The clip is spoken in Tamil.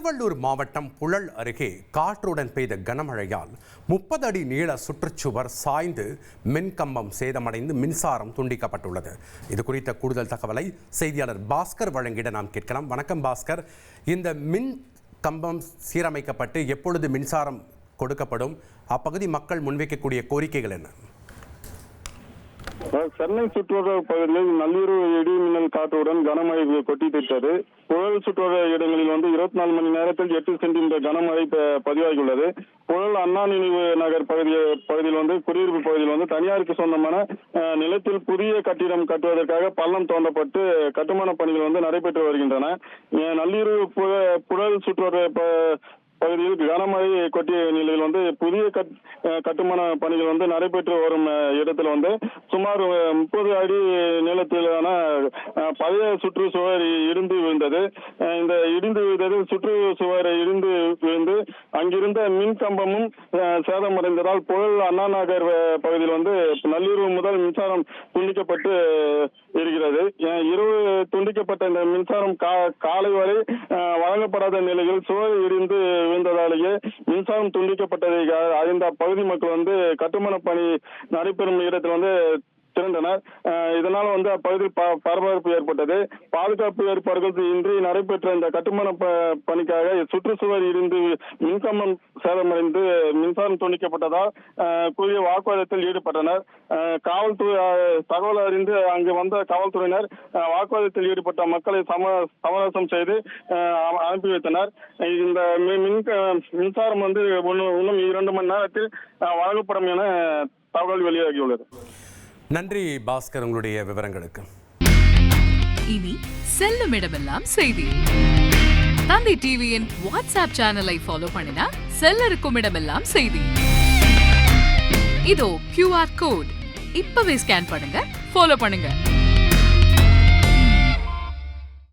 திருவள்ளூர் மாவட்டம் புழல் அருகே காற்றுடன் பெய்த கனமழையால் முப்பது அடி நீள சுற்றுச்சுவர் சாய்ந்து மின்கம்பம் சேதமடைந்து மின்சாரம் துண்டிக்கப்பட்டுள்ளது. இது குறித்த கூடுதல் தகவலை செய்தியாளர் பாஸ்கர் வழங்கிட நாம் கேட்கலாம். வணக்கம் பாஸ்கர். இந்த மின் கம்பம் சீரமைக்கப்பட்டு எப்பொழுது மின்சாரம் கொடுக்கப்படும்? அப்பகுதி மக்கள் முன்வைக்கக்கூடிய கோரிக்கைகள் என்ன? சென்னை சுற்றுவர பகுதியில் நள்ளிரவு இடி மின்னல் காற்றுடன் கனமழை கொட்டி பெற்றது புழல் சுற்றுவட்டார இடங்களில் வந்து இருபத்தி நாலு மணி நேரத்தில் எட்டு சென்டிமீட்டர் கனமழை பதிவாகியுள்ளது. புழல் அண்ணா நினைவு நகர் பகுதி பகுதியில் வந்து குடியிருப்பு பகுதியில் வந்து தனியாருக்கு சொந்தமான நிலத்தில் புதிய கட்டிடம் கட்டுவதற்காக பள்ளம் தோண்டப்பட்டு கட்டுமான பணிகள் வந்து நடைபெற்று வருகின்றன. நள்ளிரவு புழ- புழல் சுற்றுவர பகுதியில் கனமழை கொட்டிய நிலையில் வந்து புதிய கட்- கட்டுமான பணிகள் வந்து நடைபெற்று வரும் இடத்துல வந்து சுமார் முப்பது அடி நீளத்திலான பழைய சுற்றுச்சுவர் இடிந்து விழுந்தது. இந்த இடிந்து விழுந்தது சுற்றுச்சுவர் இடிந்து விழுந்து அங்கிருந்த மின் கம்பமும் சேதமடைந்ததால் புழல் அண்ணா நகர் பகுதியில் வந்து நள்ளிரவு முதல் மின்சாரம் துண்டிக்கப்பட்டு இருக்கிறது. இரவு துண்டிக்கப்பட்ட இந்த மின்சாரம் கா- காலை வரை வழங்கப்படாத நிலையில் சுவர் இடிந்து விழுந்ததாலேயே மின்சாரம் துண்டிக்கப்பட்டதை அறிந்த அப்பகுதி மக்கள் வந்து கட்டுமான பணி நடைபெறும் இடத்தில் வந்து திரண்டனர். இதனால் வந்து அப்பகுதியில் ப- பரபரப்பு ஏற்பட்டது. பாதுகாப்பு ஏற்பாடுகள் இன்றி நடைபெற்ற இந்த கட்டுமான ப- பணிக்காக சுற்றுச்சுவர் இருந்து மின்கம்பம் சேதமடைந்து மின்சாரம் துண்டிக்கப்பட்டதால் கூறிய வாக்குவாதத்தில் ஈடுபட்டனர். காவல்துறை தகவல் அறிந்து அங்கு வந்த காவல்துறையினர் வாக்குவாதத்தில் ஈடுபட்ட மக்களை சம சமரசம் செய்து அனுப்பி வைத்தனர். இந்த மின் க- மின்சாரம் வந்து இன்னும் இன்னும் இரண்டு மணி நேரத்தில் வழங்கப்படும் என தகவல் வெளியாகியுள்ளது. நன்றி பாஸ்கர் உங்களுடைய விவரங்களுக்கு. இனி செல்லும் இடமெல்லாம் செய்தி. தந்தி டிவியின் வாட்ஸ்அப் சேனலை ஃபாலோ பண்ணினா செல்ல இருக்கும் இடமெல்லாம் செய்தி. இதோ கியூஆர் கோட் இப்பவே ஸ்கேன் பண்ணுங்க ஃபாலோ பண்ணுங்க.